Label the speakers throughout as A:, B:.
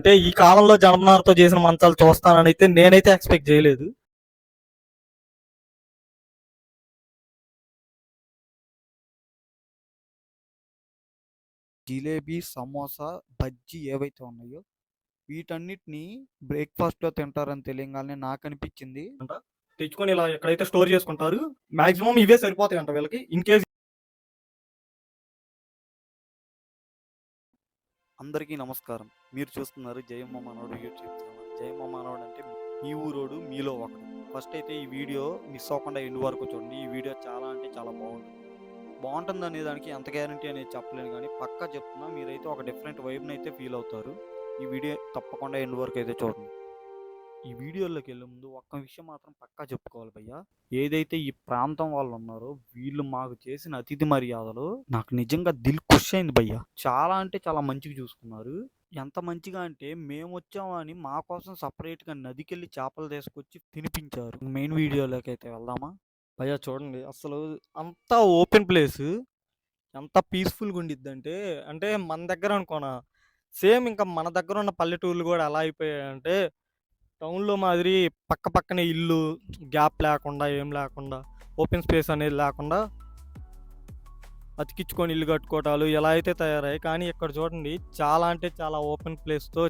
A: అంటే ఈ కాలంలో జనపనారతో చేసిన మంచాలు చూస్తానని అయితే నేనైతే ఎక్స్పెక్ట్ చేయలేదు.
B: జిలేబీ సమోసా బజ్జీ ఏవైతే ఉన్నాయో వీటన్నిటిని బ్రేక్ఫాస్ట్లో తింటారని తెలియగానే నాకు అనిపించింది
A: తెచ్చుకొని ఇలా ఎక్కడైతే స్టోర్ చేసుకుంటారు మాక్సిమం ఇవే సరిపోతాయి అంట వీళ్ళకి ఇన్ కేస్
B: అందరికీ నమస్కారం. మీరు చూస్తున్నారు జయమ్మ మానవుడు యూట్యూబ్ ఛానల్. జయమ్మ మానవుడు అంటే మీ ఊరోడు మీలో ఒకడు. ఫస్ట్ అయితే ఈ వీడియో మిస్ అవ్వకుండా ఎండు వరకు చూడండి. ఈ వీడియో చాలా అంటే చాలా బాగుంటుంది. బాగుంటుంది అనే దానికి ఎంత గ్యారంటీ అనేది చెప్పలేను కానీ పక్కా చెప్తున్నా మీరైతే ఒక డిఫరెంట్ వైబ్ని అయితే ఫీల్ అవుతారు. ఈ వీడియో తప్పకుండా ఎండ్ వరకు అయితే చూడండి. ఈ వీడియోలోకి వెళ్ళే ముందు ఒక్క విషయం మాత్రం పక్కా చెప్పుకోవాలి భయ్యా. ఏదైతే ఈ ప్రాంతం వాళ్ళు ఉన్నారో వీళ్ళు మాకు చేసిన అతిథి మర్యాదలు నాకు నిజంగా దిల్ ఖుష్ అయింది భయ్యా. చాలా అంటే చాలా మంచిగా చూసుకున్నారు. ఎంత మంచిగా అంటే మేము వచ్చామని మా కోసం సపరేట్గా గా నదికెళ్ళి చేపలు తీసుకొచ్చి తినిపించారు. మెయిన్ వీడియోలోకి అయితే వెళ్దామా?
A: భయ్యా చూడండి. అసలు అంత ఓపెన్ ప్లేస్. ఎంత పీస్ఫుల్గా ఉండిద్దంటే అంటే అంటే మన దగ్గర అనుకోనా సేమ్ ఇంకా మన దగ్గర ఉన్న పల్లెటూర్లు కూడా ఎలా అయిపోయాయంటే టౌన్లో మాదిరి పక్క పక్కనే ఇల్లు గ్యాప్ లేకుండా ఏం లేకుండా ఓపెన్ స్పేస్ అనేది లేకుండా అతికించుకొని ఇల్లు కట్టుకోవటాలు ఎలా అయితే తయారయ్యాయి. కానీ ఇక్కడ చూడండి చాలా అంటే చాలా ఓపెన్ ప్లేస్తో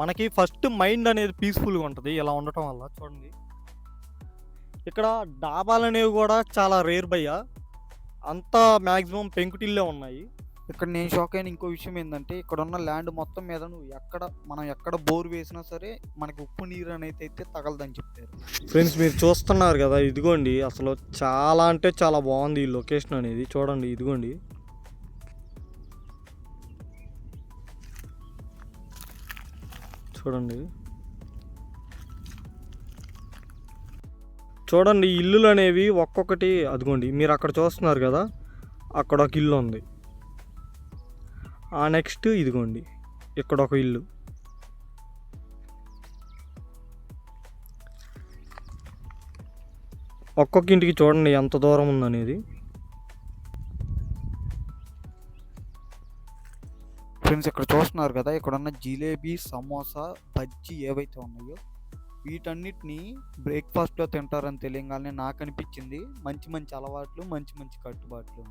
A: మనకి ఫస్ట్ మైండ్ అనేది పీస్ఫుల్గా ఉంటుంది ఇలా ఉండటం వల్ల చూడండి. ఇక్కడ డాబాలు అనేవి కూడా చాలా రేర్ భయ్య. అంతా మ్యాక్సిమం పెంకుటిల్లే ఉన్నాయి.
B: ఇక్కడ నేను షాక్ అయిన ఇంకో విషయం ఏంటంటే ఇక్కడ ఉన్న ల్యాండ్ మొత్తం మీద నువ్వు ఎక్కడ మనం ఎక్కడ బోర్ వేసినా సరే మనకి ఉప్పు నీరు అనేది అయితే తగలదని చెప్పారు.
A: ఫ్రెండ్స్ మీరు చూస్తున్నారు కదా ఇదిగోండి అసలు చాలా అంటే చాలా బాగుంది ఈ లొకేషన్ అనేది. చూడండి ఇదిగోండి. చూడండి. చూడండి ఇల్లులు అనేవి ఒక్కొక్కటి అదిగోండి మీరు అక్కడ చూస్తున్నారు కదా అక్కడ ఒక ఇల్లు ఉంది. ఆ నెక్స్ట్ ఇదిగోండి. ఇక్కడ ఒక ఇల్లు. ఒక్కొక్క ఇంటికి చూడండి ఎంత దూరం ఉందనేది.
B: ఫ్రెండ్స్ ఇక్కడ చూస్తున్నారు కదా ఇక్కడ ఉన్న జిలేబీ సమోసా బజ్జీ ఏవైతే ఉన్నాయో వీటన్నిటిని బ్రేక్ఫాస్ట్లో తింటారని తెలియగానే నాకు అనిపించింది. మంచి మంచి అలవాట్లు మంచి మంచి కట్టుబాట్లు.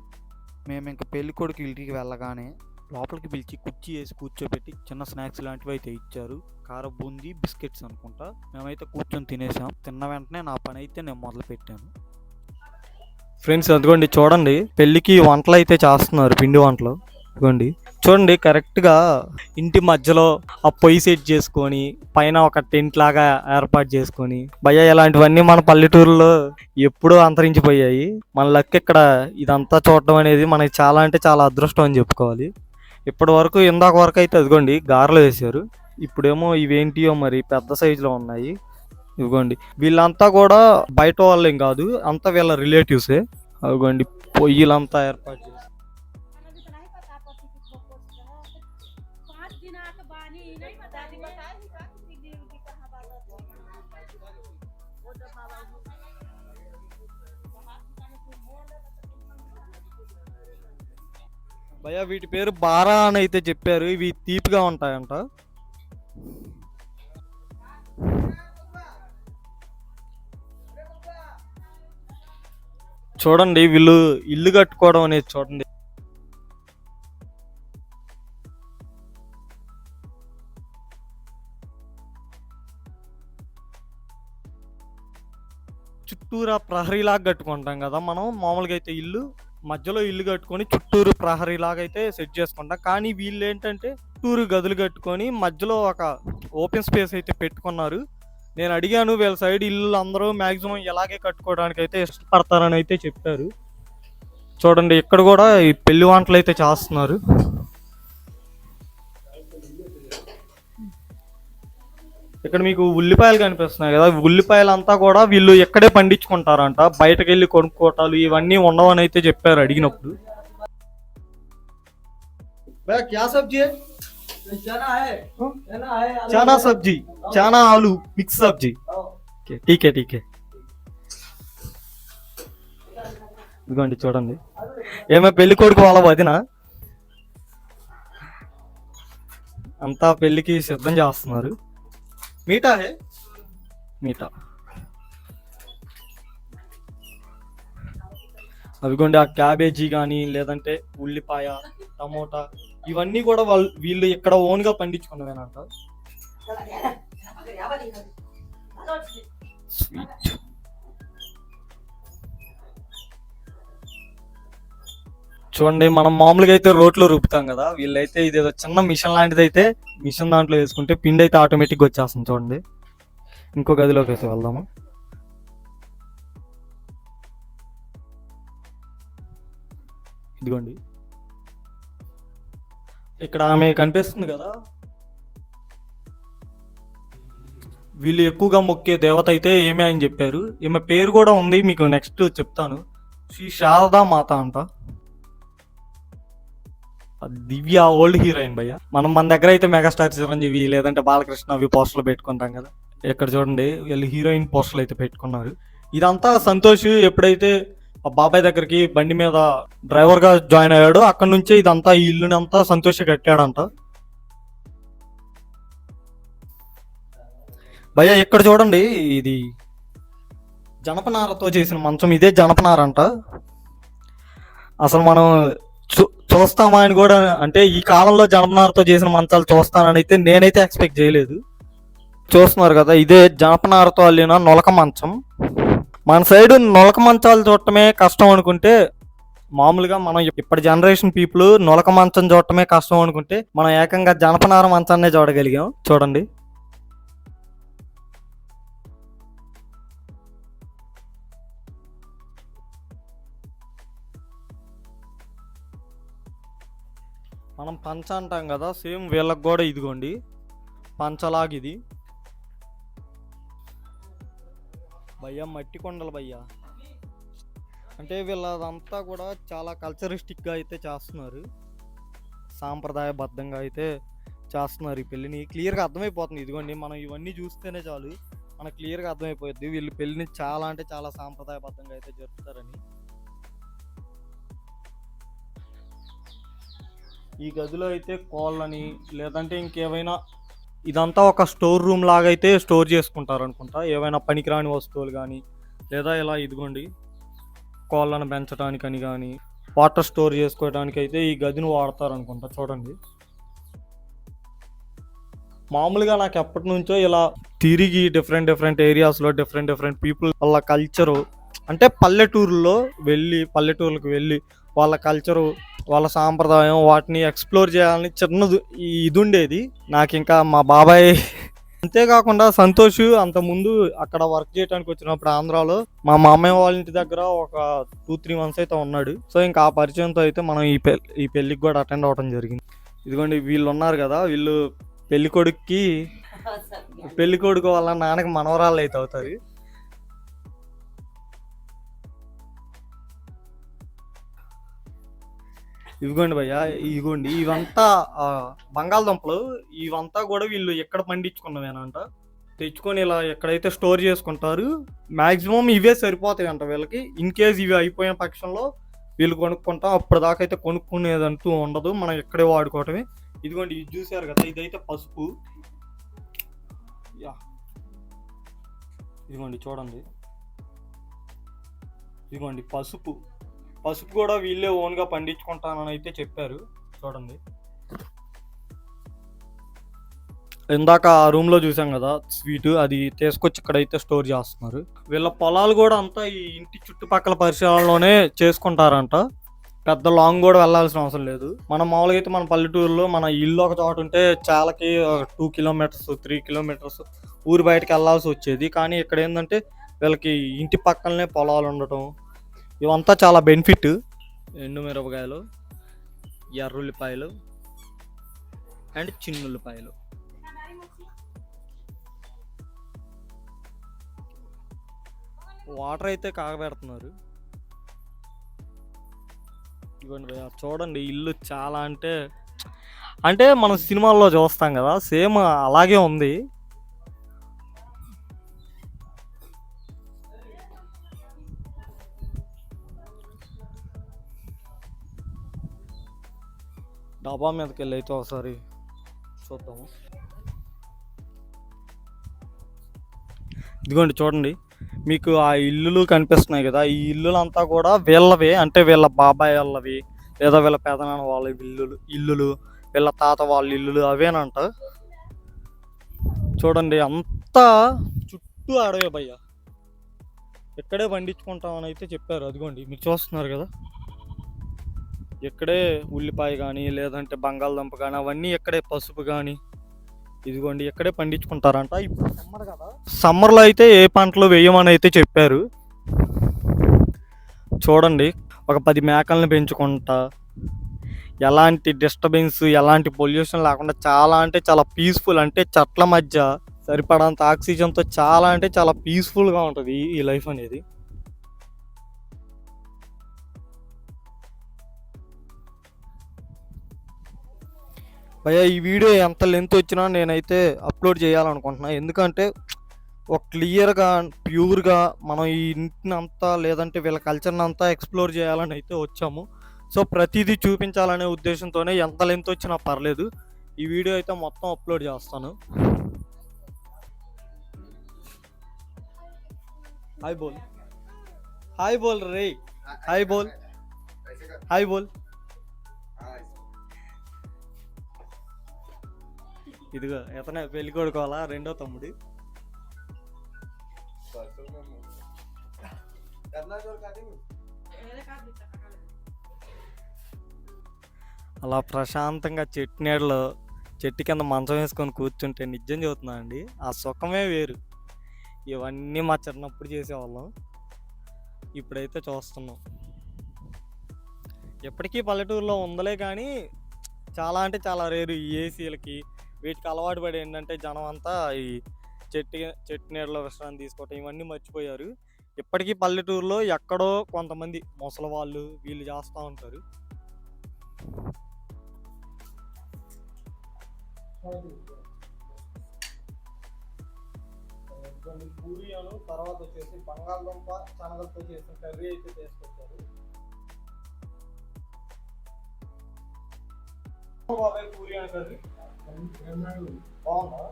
B: మేము ఇంకా పెళ్ళికొడుకు ఇంటికి వెళ్ళగానే లోపలికి పిలిచి కుర్చీ వేసి కూర్చోబెట్టి చిన్న స్నాక్స్ లాంటివి అయితే ఇచ్చారు. కార బూందీ బిస్కెట్స్ అనుకుంటా. మేమైతే కూర్చొని తినేసాం. తిన్న వెంటనే నా పని అయితే నేను మొదలు పెట్టాను
A: ఫ్రెండ్స్ అదిగోండి చూడండి. పెళ్ళికి వంటలు అయితే చేస్తున్నారు పిండి వంటలు. ఇదిగోండి. చూడండి కరెక్ట్గా ఇంటి మధ్యలో ఆ పొయ్యి సెట్ చేసుకొని పైన ఒక టెంట్ లాగా ఏర్పాటు చేసుకొని భయ ఇలాంటివన్నీ మన పల్లెటూరులో ఎప్పుడూ అంతరించిపోయాయి. మన లక్ ఇక్కడ ఇదంతా చూడడం అనేది మనకి చాలా అంటే చాలా అదృష్టం అని చెప్పుకోవాలి. ఇప్పటి వరకు ఇందాక వరకు అయితే అదిగోండి గారెలు వేశారు. ఇప్పుడేమో ఇవేంటియో మరి పెద్ద సైజులో ఉన్నాయి. ఇదిగోండి వీళ్ళంతా కూడా బయట వాళ్ళేం కాదు అంతా వీళ్ళ రిలేటివ్సే అదిగోండి పొయ్యిలంతా ఏర్పాటు భయ వీటి పేరు బారా అని అయితే చెప్పారు. ఇవి తీపిగా ఉంటాయంట. చూడండి వీళ్ళు ఇల్లు కట్టుకోవడం అనేది చూడండి. చుట్టూరా ప్రహరీలాగా కట్టుకుంటాం కదా మనం. మామూలుగా అయితే ఇల్లు మధ్యలో ఇల్లు కట్టుకొని చుట్టూరు ప్రహరీ లాగా అయితే సెట్ చేసుకుంటాం. కానీ వీళ్ళు ఏంటంటే చుట్టూరు గదులు కట్టుకొని మధ్యలో ఒక ఓపెన్ స్పేస్ అయితే పెట్టుకున్నారు. నేను అడిగాను వీళ్ళ సైడ్ ఇల్లు అందరూ మ్యాక్సిమం ఇలాగే కట్టుకోవడానికి అయితే ఇష్టపడతారని అయితే చెప్పారు. చూడండి ఇక్కడ కూడా ఈ పెళ్ళి వంటలు అయితే చేస్తున్నారు. ఇక్కడ మీకు ఉల్లిపాయలు కనిపిస్తున్నాయి కదా ఉల్లిపాయలు అంతా కూడా వీళ్ళు ఇక్కడే పండించుకుంటారంట. బయటకు వెళ్ళి కొనుక్కోటాలు ఇవన్నీ ఉండవని అయితే చెప్పారు అడిగినప్పుడు. చానా సబ్జీ చానా ఆలు మిక్స్ సబ్జీ. టీకే టీకే. ఇదిగోండి చూడండి. ఏమో పెళ్ళి కొడుకు వాళ్ళ వదిన? అంతా పెళ్ళికి సిద్ధం చేస్తున్నారు. मीठा है? మీటా అవిగోండి ఆ క్యాబేజీ కానీ లేదంటే ఉల్లిపాయ టమోటా ఇవన్నీ కూడా వాళ్ళు వీళ్ళు ఇక్కడ ఓన్గా పండించుకున్నవేనంట. స్వీట్. చూడండి మనం మామూలుగా అయితే రోట్లో రూపుతాం కదా వీళ్ళైతే ఇది ఏదో చిన్న మిషన్ లాంటిది అయితే మిషన్ దాంట్లో వేసుకుంటే పిండి అయితే ఆటోమేటిక్గా వచ్చేస్తుంది చూడండి. ఇంకో గదిలోకి అయితే వెళ్దాము. ఇదిగోండి. ఇక్కడ ఆమె కనిపిస్తుంది కదా? వీళ్ళు ఎక్కువగా మొక్కే దేవత అయితే ఏమి అని చెప్పారు. ఈమె పేరు కూడా ఉంది మీకు నెక్స్ట్ చెప్తాను. శ్రీ శారదా మాత అంట. దివ్య ఓల్డ్ హీరోయిన్ భయ్య. మనం మన దగ్గర అయితే మెగాస్టార్ చిరంజీవి లేదంటే బాలకృష్ణ అవి పోస్టర్లు పెట్టుకుంటాం కదా. ఇక్కడ చూడండి వీళ్ళు హీరోయిన్ పోస్టర్లు అయితే పెట్టుకున్నారు. ఇదంతా సంతోష్ ఎప్పుడైతే బాబాయ్ దగ్గరికి బండి మీద డ్రైవర్గా జాయిన్ అయ్యాడో అక్కడ నుంచే ఇదంతా ఈ ఇల్లుని అంతా సంతోష్ కట్టాడంట. భయ్య ఇక్కడ చూడండి ఇది జనపనారతో చేసిన మంచం ఇదే జనపనార అంట అసలు మనం చూ- చూస్తామా అని కూడా అంటే ఈ కాలంలో జనపనారతో చేసిన మంచాలు చూస్తానని అయితే నేనైతే ఎక్స్పెక్ట్ చేయలేదు. చూస్తున్నారు కదా ఇదే జనపనారతో అల్లిన నొలక మంచం. మన సైడ్ నొలక మంచాలు చూడటమే కష్టం అనుకుంటే మామూలుగా మనం ఇప్పటి జనరేషన్ పీపుల్ నొలక మంచం చూడటమే కష్టం అనుకుంటే మనం ఏకంగా జనపనార మంచాన్నే చూడగలిగాం. చూడండి. మనం పంచ అంటాం కదా సేమ్ వీళ్ళకి కూడా ఇదిగోండి. పంచలాగిది. భయ్యా మట్టి కొండలు భయ్యా. అంటే వీళ్ళదంతా కూడా చాలా కల్చరిస్టిక్గా అయితే చేస్తున్నారు. సాంప్రదాయబద్ధంగా అయితే చేస్తున్నారు ఈ పెళ్ళిని. క్లియర్గా అర్థమైపోతుంది. ఇదిగోండి మనం ఇవన్నీ చూస్తేనే చాలు. మనకు క్లియర్గా అర్థమైపోద్ది వీళ్ళు పెళ్ళిని చాలా అంటే చాలా సాంప్రదాయబద్ధంగా అయితే జరుపుతారని. ఈ గదిలో అయితే కోళ్ళని లేదంటే ఇంకేమైనా ఇదంతా ఒక స్టోర్ రూమ్ లాగా అయితే స్టోర్ చేసుకుంటారు అనుకుంటా ఏవైనా పనికిరాని వస్తువులు కానీ లేదా ఇలా ఇదిగోండి కోళ్ళను పెంచడానికని కానీ వాటర్ స్టోర్ చేసుకోవడానికి అయితే ఈ గదిని వాడతారు అనుకుంటా చూడండి. మామూలుగా నాకు ఎప్పటి నుంచో ఇలా తిరిగి డిఫరెంట్ డిఫరెంట్ ఏరియాస్లో డిఫరెంట్ డిఫరెంట్ పీపుల్ వాళ్ళ కల్చరు అంటే పల్లెటూరులో వెళ్ళి పల్లెటూర్లకు వెళ్ళి వాళ్ళ కల్చరు వాళ్ళ సాంప్రదాయం వాటిని ఎక్స్ప్లోర్ చేయాలని చిన్నది ఇది ఉండేది. నాకు ఇంకా మా బాబాయ్ అంతేకాకుండా సంతోష్ అంత ముందు అక్కడ వర్క్ చేయడానికి వచ్చినప్పుడు ఆంధ్రాలో మా మామయ్య వాళ్ళ ఇంటి దగ్గర ఒక టూ త్రీ మంత్స్ అయితే ఉన్నాడు. సో ఇంకా ఆ పరిచయంతో అయితే మనం ఈ పె ఈ పెళ్ళికి కూడా అటెండ్ అవ్వడం జరిగింది. ఇదిగోండి వీళ్ళు ఉన్నారు కదా వీళ్ళు పెళ్ళి కొడుక్కి పెళ్ళి కొడుకు వాళ్ళ నాన్నకి మనవరాళ్ళు అయితే అవుతారు. ఇదిగోండి భయ్య ఇదిగోండి ఇవంతా బంగాళదుంపలు ఇవంతా కూడా వీళ్ళు ఎక్కడ పండించుకున్నవేనంట. తెచ్చుకొని ఇలా ఎక్కడైతే స్టోర్ చేసుకుంటారు మాక్సిమం ఇవే సరిపోతాయి అంట వీళ్ళకి. ఇన్ కేస్ ఇవి అయిపోయిన పక్షంలో వీళ్ళు కొనుక్కుంటాం అప్పటిదాకా అయితే కొనుక్కునేదంటూ ఉండదు మనం ఇక్కడే వాడుకోవటమే. ఇదిగోండి ఇది చూసారు కదా ఇదైతే పసుపు. యా. ఇదిగోండి చూడండి. ఇదిగోండి పసుపు. పసుపు కూడా వీళ్ళే ఓన్గా పండించుకుంటానని అయితే చెప్పారు. చూడండి. ఇందాక ఆ రూమ్లో చూసాం కదా స్వీట్ అది తీసుకొచ్చి ఇక్కడైతే స్టోర్ చేస్తున్నారు. వీళ్ళ పొలాలు కూడా అంతా ఈ ఇంటి చుట్టుపక్కల పరిసరాల్లోనే చేసుకుంటారంట. పెద్ద లాంగ్ కూడా వెళ్ళాల్సిన అవసరం లేదు. మనం మామూలుగా అయితే మన పల్లెటూరులో మన ఇల్లు ఒక చోట ఉంటే చాలాకి టూ కిలోమీటర్స్ త్రీ కిలోమీటర్స్ ఊరు బయటకు వెళ్ళాల్సి వచ్చేది. కానీ ఇక్కడ ఏంటంటే వీళ్ళకి ఇంటి పక్కనే పొలాలు ఉండటం ఇవంతా చాలా బెనిఫిట్ ఎండు మిరపకాయలు ఎర్రుల్లిపాయలు అండ్ చిన్నుల్లిపాయలు. వాటర్ అయితే కాగబెడుతున్నారు. ఇవ్వండి చూడండి ఇల్లు చాలా అంటే అంటే మనం సినిమాల్లో చూస్తాం కదా సేమ్ అలాగే ఉంది. డాబా మీదకి వెళ్ళి అయితే ఒకసారి చూద్దాము. ఇదిగోండి చూడండి మీకు ఆ ఇల్లులు కనిపిస్తున్నాయి కదా ఈ ఇల్లులంతా కూడా వీళ్ళవే అంటే వీళ్ళ బాబాయ్ వాళ్ళవి లేదా వీళ్ళ పెదనాన్న వాళ్ళ ఇల్లులు ఇల్లులు వీళ్ళ తాత వాళ్ళ ఇల్లులు అవేనంట. చూడండి అంతా చుట్టూ అడవే భయ్య. ఇక్కడే పండించుకుంటామని అయితే చెప్పారు అదిగోండి మీరు చూస్తున్నారు కదా. ఇక్కడే ఉల్లిపాయ కానీ లేదంటే బంగాళదుంప కానీ అవన్నీ ఇక్కడే పసుపు కానీ ఇదిగోండి ఇక్కడే పండించుకుంటారంట. ఇప్పుడు సమ్మర్ కదా? సమ్మర్లో అయితే ఏ పంటలు వేయమని అయితే చెప్పారు. చూడండి ఒక పది మేకల్ని పెంచుకుంటా. ఎలాంటి డిస్టర్బెన్స్ ఎలాంటి పొల్యూషన్ లేకుండా చాలా అంటే చాలా పీస్ఫుల్ అంటే చెట్ల మధ్య సరిపడంత ఆక్సిజన్తో చాలా అంటే చాలా పీస్ఫుల్గా ఉంటుంది ఈ- ఈ లైఫ్ అనేది. అయ్యా ఈ వీడియో ఎంత లెంత్ వచ్చినా నేనైతే అప్లోడ్ చేయాలనుకుంటున్నా. ఎందుకంటే ఒక క్లియర్గా ప్యూర్గా మనం ఈ ఇంటిని అంతా లేదంటే వీళ్ళ కల్చర్ని అంతా ఎక్స్ప్లోర్ చేయాలని అయితే వచ్చాము. సో ప్రతిదీ చూపించాలనే ఉద్దేశంతోనే ఎంత లెంత్ వచ్చినా పర్లేదు. ఈ వీడియో అయితే మొత్తం అప్లోడ్ చేస్తాను. హాయ్ బోల్ హాయ్ బోల్ రే హాయ్ బోల్ హాయ్ బోల్ ఇదిగో ఇతనే పెళ్ళి కొడుకోవాలా? రెండో తమ్ముడు. అలా ప్రశాంతంగా చెట్టు నీడలో చెట్టు కింద మంచం వేసుకొని కూర్చుంటే నిజం చదువుతున్నా అండి ఆ సుఖమే వేరు. ఇవన్నీ మా చిన్నప్పుడు చేసేవాళ్ళం. ఇప్పుడైతే చూస్తున్నాం. ఎప్పటికీ పల్లెటూరులో ఉందలే కానీ చాలా అంటే చాలా రేరు ఈ ఏసీలకి వీటికి అలవాటు పడి ఏంటంటే జనం అంతా ఈ చెట్టు చెట్టు నీడలో విశ్రాంతి తీసుకోవటం ఇవన్నీ మర్చిపోయారు. ఇప్పటికీ పల్లెటూరులో ఎక్కడో కొంతమంది ముసలి వాళ్ళు వీళ్ళు చేస్తూ ఉంటారు. పూరియాను తర్వాత వచ్చేసి బంగాళదుంప శనగలతో చేసిన కర్రీ అయితే చేసుకొచ్చారు. బాబాయ్ పూరి కర్రీ బాగుందా?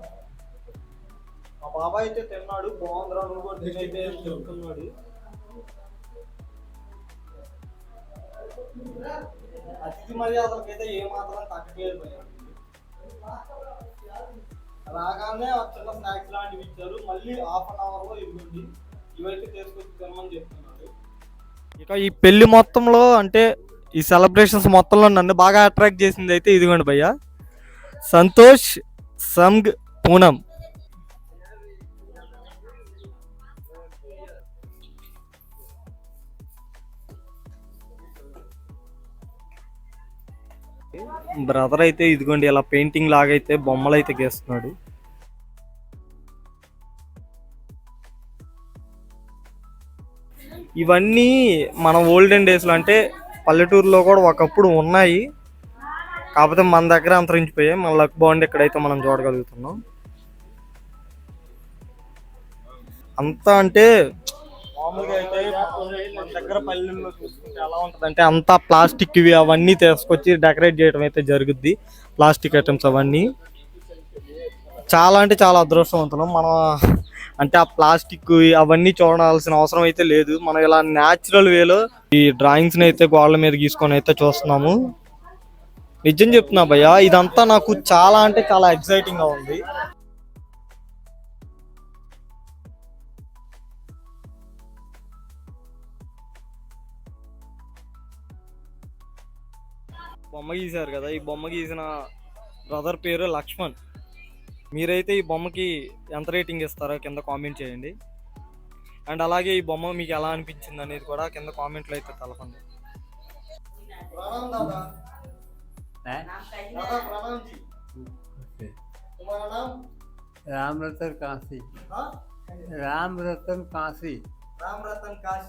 A: మా బాబాయ్ అయితే తిన్నాడు బాగుందిరా నువ్వు కూడా తినైతే చెప్తున్నాడు అతిథి మర్యాదలకైతే ఏ మాత్రం తగ్గలేదు. రాగానే ఆ చిన్న స్నాక్స్ లాంటివి ఇచ్చారు. మళ్ళీ హాఫ్ అన్ అవర్లో ఇవ్వండి. ఇవైతే తీసుకొచ్చి తినమని చెప్తున్నారు ఇక ఈ పెళ్ళి మొత్తంలో అంటే ఈ సెలబ్రేషన్స్ మొత్తంలో నన్ను బాగా అట్రాక్ట్ చేసింది అయితే ఇదిగోండి భయ్య. సంతోష్ సంగ్ పూనం. బ్రదర్ అయితే ఇదిగోండి ఇలా పెయింటింగ్ లాగైతే బొమ్మలు అయితే గీస్తున్నాడు. ఇవన్నీ మన ఓల్డెన్ డేస్లో అంటే పల్లెటూరులో కూడా ఒకప్పుడు ఉన్నాయి. కాకపోతే మన దగ్గర అంతరించిపోయాయి మన లక్ బాగుండి ఇక్కడైతే మనం చూడగలుగుతున్నాం. అంతా అంటే మామూలుగా అయితే మన దగ్గర పల్లెల్లో చూసుకుంటే ఎలా ఉంటుంది అంటే అంతా ప్లాస్టిక్ ఇవి అవన్నీ తీసుకొచ్చి డెకరేట్ చేయడం అయితే జరుగుద్ది. ప్లాస్టిక్ ఐటమ్స్ అవన్నీ. చాలా అంటే చాలా అదృష్టవంతులం. మనం అంటే ఆ ప్లాస్టిక్ అవన్నీ చూడాల్సిన అవసరం అయితే లేదు. మనం ఇలా న్యాచురల్ వేలో ఈ డ్రాయింగ్స్ని అయితే గోడల మీద గీసుకొని అయితే చూస్తున్నాము. నిజం చెప్తున్నా భయ్య ఇదంతా నాకు చాలా అంటే చాలా ఎక్సైటింగ్గా ఉంది. బొమ్మ గీశారు కదా ఈ బొమ్మ గీసిన బ్రదర్ పేరు లక్ష్మణ్. మీరైతే ఈ బొమ్మకి ఎంత రేటింగ్ ఇస్తారో కింద కామెంట్ చేయండి. అండ్ అలాగే ఈ బొమ్మ మీకు ఎలా అనిపించింది అనేది కూడా కింద కామెంట్లో అయితే తెలపండి.
C: राम रतन काशी राम रतन काशी
A: राम रतन काश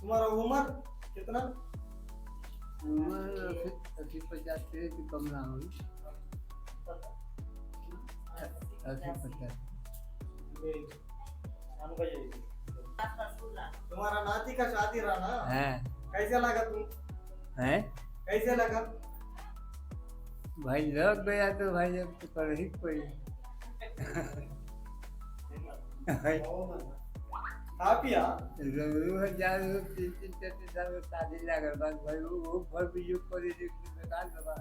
A: तुम्हारा उम्र कितना?
C: उम्र अस्सी पचास से भी कम ना हुई अस्सी पचास।
A: तुम्हारा नाती का शादी रहा ना
C: है
D: कैसे लगा तुम
C: है
D: कैसे लगा
C: भाई लग गया तो भाई अब तो कर ही कोई
D: హ్యాపీయా
C: जरूर हजार तीन तीन चार तीन साल में शादी लागल बाद भाई वो वो घर भी जो करे जो बेकार बा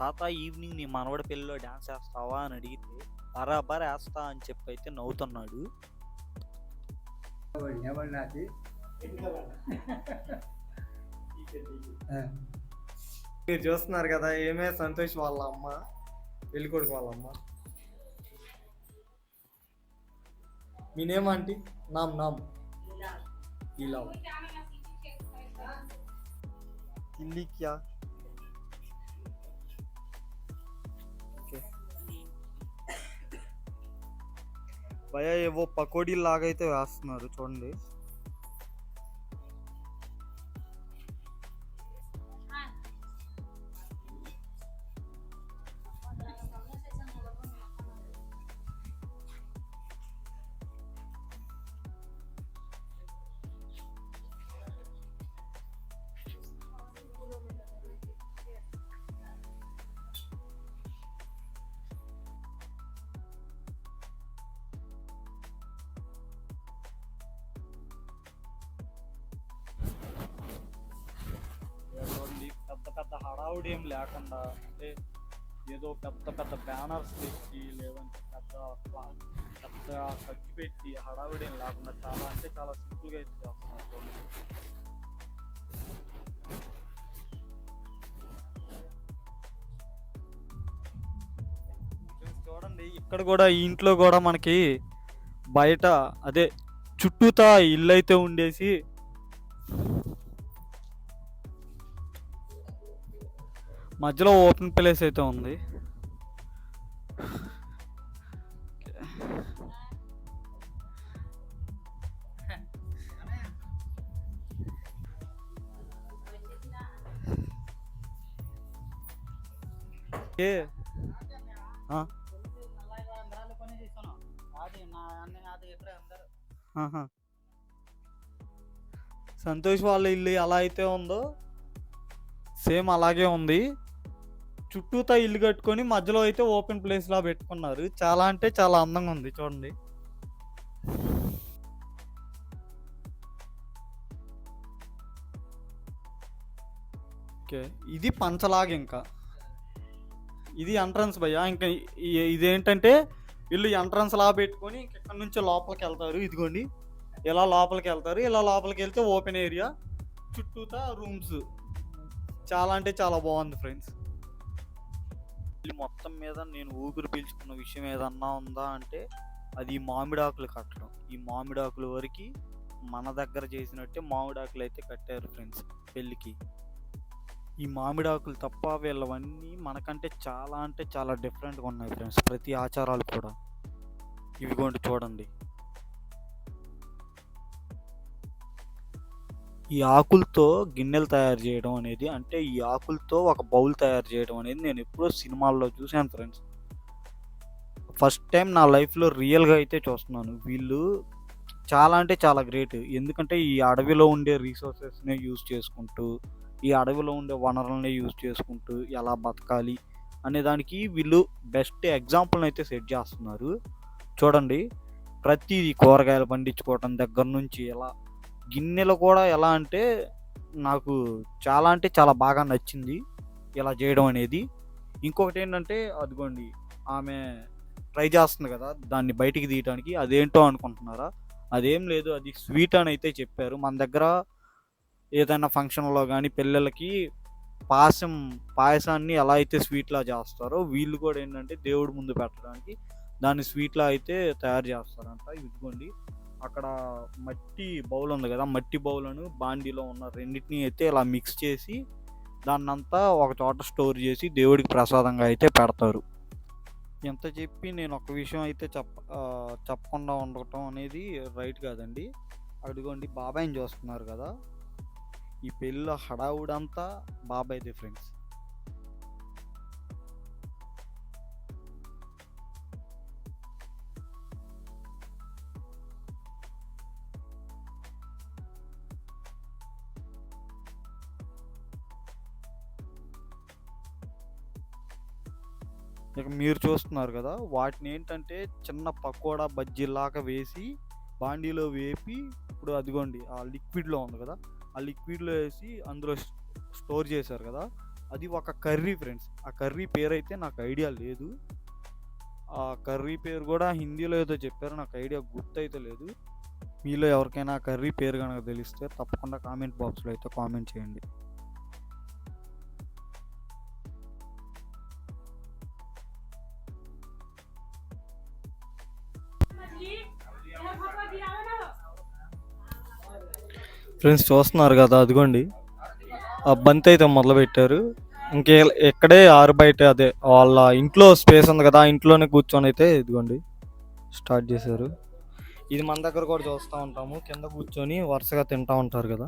A: తాత ఈవినింగ్ నీ మనవడి పెళ్ళిలో డాన్స్ వేస్తావా అని అడిగితే బరాబర్ వేస్తా అని చెప్పి అయితే నవ్వుతున్నాడు
D: మీరు చూస్తున్నారు కదా ఏమే సంతోష్ వాళ్ళ అమ్మ వెళ్ళికొడుకు వాళ్ళ అమ్మ. మీ నేమ్ ఆంటీ నామ్ నామ్. ఇలా ఇల్లిక్యా భయ ఏవో పకోడీ లాగా అయితే వేస్తున్నారు చూడండి.
A: పెద్ద హడావుడి ఏం లేకుండా అంటే ఏదో పెద్ద పెద్ద బ్యానర్స్ తెచ్చి లేవంటే పెద్ద పెద్ద ఖర్చు పెట్టి హడావుడి ఏం లేకుండా చాలా అంటే చాలా సింపుల్గా అయితే చేస్తున్నారు చూడండి
D: చూడండి ఇక్కడ కూడా ఈ ఇంట్లో కూడా మనకి బయట అదే చుట్టూతా ఇల్లు అయితే ఉండేసి మధ్యలో ఓపెన్ ప్లేస్ అయితే ఉంది. ఏ సంతోష్ వాళ్ళ ఇల్లు ఎలా అయితే ఉందో సేమ్ అలాగే ఉంది. చుట్టూతా ఇల్లు కట్టుకొని మధ్యలో అయితే ఓపెన్ ప్లేస్ లా పెట్టుకున్నారు. చాలా అంటే చాలా అందంగా ఉంది చూడండి. ఓకే ఇది పంచలాగా ఇంకా. ఇది ఎంట్రన్స్ భయ్యా ఇంకా ఇదేంటంటే వీళ్ళు ఎంట్రన్స్ లా పెట్టుకొని ఇంక ఇక్కడ నుంచి లోపలికి వెళ్తారు. ఇదిగోండి ఇలా లోపలికి వెళ్తారు. ఇలా లోపలికి వెళ్తే ఓపెన్ ఏరియా చుట్టూతా రూమ్స్. చాలా అంటే చాలా బాగుంది ఫ్రెండ్స్.
A: మొత్తం మీద నేను ఊపిరి పీల్చుకున్న విషయం ఏదన్నా ఉందా అంటే అది మామిడాకులు కట్టడం. ఈ మామిడాకుల వరకు మన దగ్గర చేసినట్టే మామిడాకులు అయితే కట్టారు ఫ్రెండ్స్ పెళ్ళికి. ఈ మామిడాకులు తప్ప వీళ్ళవన్నీ మనకంటే చాలా అంటే చాలా డిఫరెంట్గా ఉన్నాయి ఫ్రెండ్స్ ప్రతి ఆచారాలు కూడా. ఇవిగోండి చూడండి. ఈ ఆకులతో గిన్నెలు తయారు చేయడం అనేది అంటే ఈ ఆకులతో ఒక బౌల్ తయారు చేయడం అనేది నేను ఎప్పుడో సినిమాల్లో చూశాను ఫ్రెండ్స్. ఫస్ట్ టైం నా లైఫ్లో రియల్గా అయితే చూస్తున్నాను. వీళ్ళు చాలా అంటే చాలా గ్రేట్. ఎందుకంటే ఈ అడవిలో ఉండే రీసోర్సెస్నే యూజ్ చేసుకుంటూ ఈ అడవిలో ఉండే వనరులనే యూజ్ చేసుకుంటూ ఎలా బతకాలి అనే దానికి వీళ్ళు బెస్ట్ ఎగ్జాంపుల్ని అయితే సెట్ చేస్తున్నారు. చూడండి ప్రతిదీ కూరగాయలు పండించుకోవటం దగ్గర నుంచి ఎలా గిన్నెలు కూడా ఎలా అంటే నాకు చాలా అంటే చాలా బాగా నచ్చింది ఇలా చేయడం అనేది. ఇంకొకటి ఏంటంటే అదిగోండి ఆమె ట్రై చేస్తుంది కదా దాన్ని బయటికి తీయడానికి అదేంటో అనుకుంటున్నారా? అదేం లేదు అది స్వీట్ అని అయితే చెప్పారు. మన దగ్గర ఏదైనా ఫంక్షన్లో కానీ పిల్లలకి పాయసం పాయసాన్ని ఎలా అయితే స్వీట్లా చేస్తారో వీళ్ళు కూడా ఏంటంటే దేవుడి ముందు పెట్టడానికి దాన్ని స్వీట్లా అయితే తయారు చేస్తారంట. ఇదిగోండి అక్కడ మట్టి బౌల్ ఉంది కదా మట్టి బౌలను బాండీలో ఉన్న రెండింటిని అయితే ఇలా మిక్స్ చేసి దాన్నంతా ఒక చోట స్టోర్ చేసి దేవుడికి ప్రసాదంగా అయితే పెడతారు. ఎంత చెప్పి నేను ఒక విషయం అయితే చెప్ప చెప్పకుండా ఉండటం అనేది రైట్ కాదండి. అడుగోండి బాబాయ్ని చూస్తున్నారు కదా. ఈ పెళ్ళిలో హడావుడంతా బాబాయ్ది ఫ్రెండ్స్ ఇక మీరు చూస్తున్నారు కదా వాటిని ఏంటంటే చిన్న పకోడా బజ్జీలాగా వేసి బాండీలో వేపి ఇప్పుడు అదిగోండి ఆ లిక్విడ్లో ఉంది కదా ఆ లిక్విడ్లో వేసి అందులో స్టోర్ చేశారు కదా అది ఒక కర్రీ ఫ్రెండ్స్. ఆ కర్రీ పేరు అయితే నాకు ఐడియా లేదు. ఆ కర్రీ పేరు కూడా హిందీలో ఏదో చెప్పారు నాకు ఐడియా గుర్తయితే లేదు. మీలో ఎవరికైనా కర్రీ పేరు కనుక తెలిస్తే తప్పకుండా కామెంట్ బాక్స్లో అయితే కామెంట్ చేయండి. ఫ్రెండ్స్ చూస్తున్నారు కదా అదిగోండి. ఆ బంతి అయితే మొదలుపెట్టారు. ఇంకే ఎక్కడే ఆరు బయట అదే వాళ్ళ ఇంట్లో స్పేస్ ఉంది కదా ఆ ఇంట్లోనే కూర్చొని అయితే ఇదిగోండి స్టార్ట్ చేశారు. ఇది మన దగ్గర కూడా చూస్తూ ఉంటాము. కింద కూర్చొని వరుసగా తింటూ ఉంటారు కదా.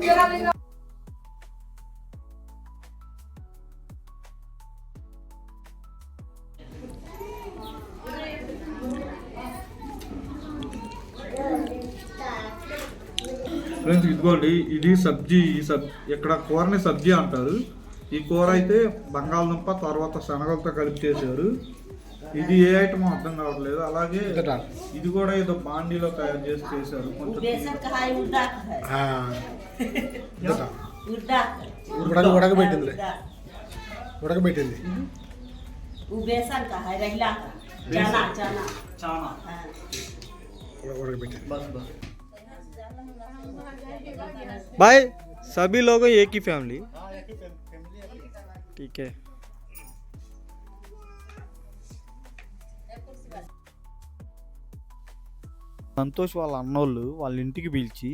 A: Gracias.
E: ఫ్రెండ్స్ ఇదిగోండి ఇది సబ్జీ ఈ సబ్ ఇక్కడ కూరని సబ్జీ అంటారు. ఈ కూర అయితే బంగాళదుంప తర్వాత శనగలతో కలిపి చేశారు. ఇది ఏ ఐటమ్ అర్థం కావట్లేదు. అలాగే ఇది కూడా ఏదో బాండీలో తయారు చేసి చేశారు. కొంచెం
B: ఉడకబెట్టింది ఉడకబెట్టింది ఉడకబెట్టింది
A: भाई सभी लोग एक ही फैमिली ठीक है సంతోష్ వాళ్ళ అన్నోళ్ళు వాళ్ళ ఇంటికి పిలిచి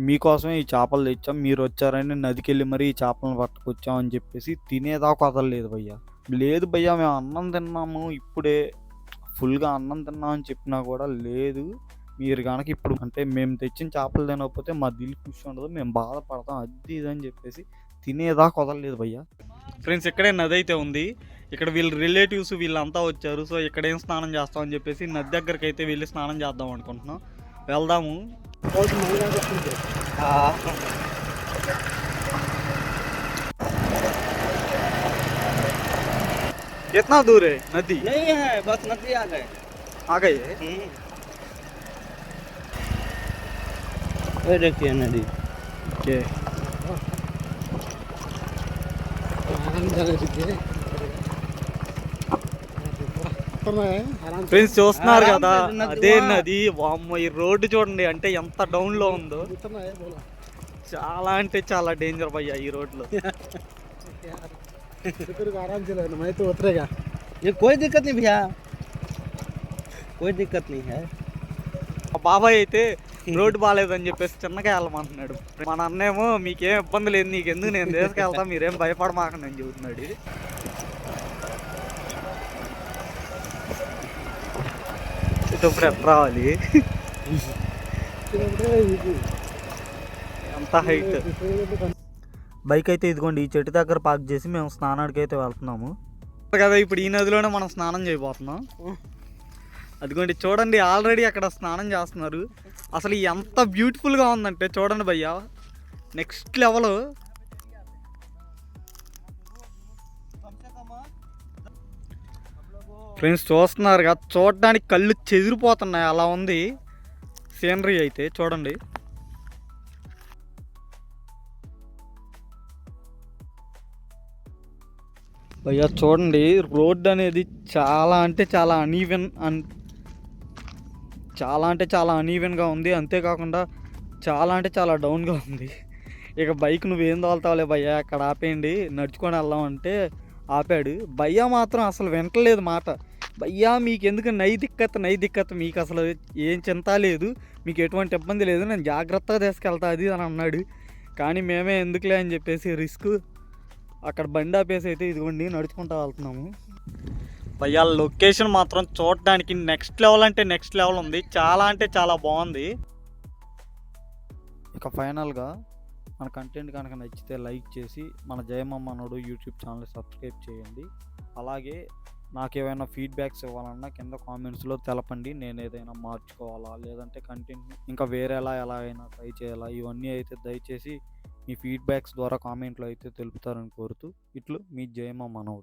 A: మీకోసమే ఈ చేపలు తెచ్చాం మీరు వచ్చారని నదికి వెళ్ళి మరీ ఈ చేపలను పట్టుకొచ్చాం అని చెప్పేసి తినేదాకా వదలలేదు భయ్య లేదు భయ్య మేము అన్నం తిన్నాము ఇప్పుడే ఫుల్గా అన్నం తిన్నాం అని చెప్పినా కూడా లేదు మీరు కనుక ఇప్పుడు అంటే మేము తెచ్చిన చేపలు తినకపోతే మా దిల్ ఖుషి ఉండదు మేము బాధపడతాం అది ఇది అని చెప్పేసి తినేదాకా వదలలేదు భయ్య ఫ్రెండ్స్ ఇక్కడే నది అయితే ఉంది ఇక్కడ వీళ్ళ రిలేటివ్స్ వీళ్ళంతా వచ్చారు సో ఇక్కడేం స్నానం చేస్తాం అని చెప్పేసి నది దగ్గరికి అయితే వెళ్ళి స్నానం చేద్దాం అనుకుంటున్నాం వెళ్దాము कितना दूर है नदी
F: नहीं है बस नदी आ गए
A: आ गई है
F: ये देखिए नदी
A: ओके ఫ్రెండ్స్ చూస్తున్నారు కదా అదే నది వామ్మో ఈ రోడ్డు చూడండి అంటే ఎంత డౌన్ లో ఉందో చాలా అంటే చాలా డేంజర్ భయ్యా ఈ రోడ్లో
B: आराम से रहना मैं तो उतरेगा
F: ये कोई दिक्कत नहीं भैया कोई दिक्कत नहीं है
A: మా బాబాయ్ అయితే రోడ్డు బాగాలేదని చెప్పేసి చిన్నగా వెళ్ళమంటున్నాడు. మన అన్నేమో మీకేం ఇబ్బంది లేదు నీకు ఎందుకు నేను తీసుకెళ్తా మీరేం భయపడమాకండి అని చెబుతున్నాడు. ఇప్పుడు ఎట్లా రావాలి? ఎంత హైట్ బైక్ అయితే ఇదిగోండి ఈ చెట్టు దగ్గర పార్క్ చేసి మేము స్నానానికి అయితే వెళ్తున్నాము. కదా ఇప్పుడు ఈ నదిలోనే మనం స్నానం చేయబోతున్నాం. అదిగోండి చూడండి ఆల్రెడీ అక్కడ స్నానం చేస్తున్నారు. అసలు ఎంత బ్యూటిఫుల్గా ఉందంటే చూడండి భయ్య. నెక్స్ట్ లెవెల్ ఫ్రెండ్స్ చూస్తున్నారు కదా చూడడానికి కళ్ళు చెదిరిపోతున్నాయి అలా ఉంది. సీనరీ అయితే చూడండి. భయ్యా చూడండి రోడ్ అనేది చాలా అంటే చాలా అనీవెన్ అన్ చాలా అంటే చాలా అనీవెన్గా ఉంది. అంతేకాకుండా చాలా అంటే చాలా డౌన్గా ఉంది. ఇక బైక్ నువ్వేం తోలుతావులే భయ్యా అక్కడ ఆపేయండి. నడుచుకొని వెళ్దాం అంటే ఆపాడు. భయ్యా మాత్రం అసలు వింటలేదు మాట. భయ్యా మీకు ఎందుకు నై దిక్కత్ మీకు అసలు ఏం చింత లేదు. మీకు ఎటువంటి ఇబ్బంది లేదు. నేను జాగ్రత్తగా తీసుకెళ్తా అది అని అన్నాడు. కానీ మేమే ఎందుకులే అని చెప్పేసి రిస్క్
G: అక్కడ బండి ఆపేసి అయితే ఇదిగోండి నడుచుకుంటా వెళ్తున్నాము. భయ్యా లొకేషన్ మాత్రం చూడడానికి నెక్స్ట్ లెవెల్ అంటే నెక్స్ట్ లెవెల్ ఉంది. చాలా అంటే చాలా బాగుంది.
A: ఇక ఫైనల్గా మన కంటెంట్ కనుక నచ్చితే లైక్ చేసి మన జయమమ్మనోడు యూట్యూబ్ ఛానల్ సబ్స్క్రైబ్ చేయండి. అలాగే నాకు ఏమైనా ఫీడ్బ్యాక్స్ ఇవ్వాలన్నా కింద కామెంట్స్లో తెలపండి. నేను ఏదైనా మార్చుకోవాలా? లేదంటే కంటెంట్ ఇంకా వేరేలా ఎలా అయినా ట్రై చేయాలా? ఇవన్నీ అయితే దయచేసి మీ ఫీడ్బ్యాక్స్ ద్వారా కామెంట్లో అయితే తెలుపుతారని కోరుతూ ఇట్లు మీ జయమమ్మ నోడు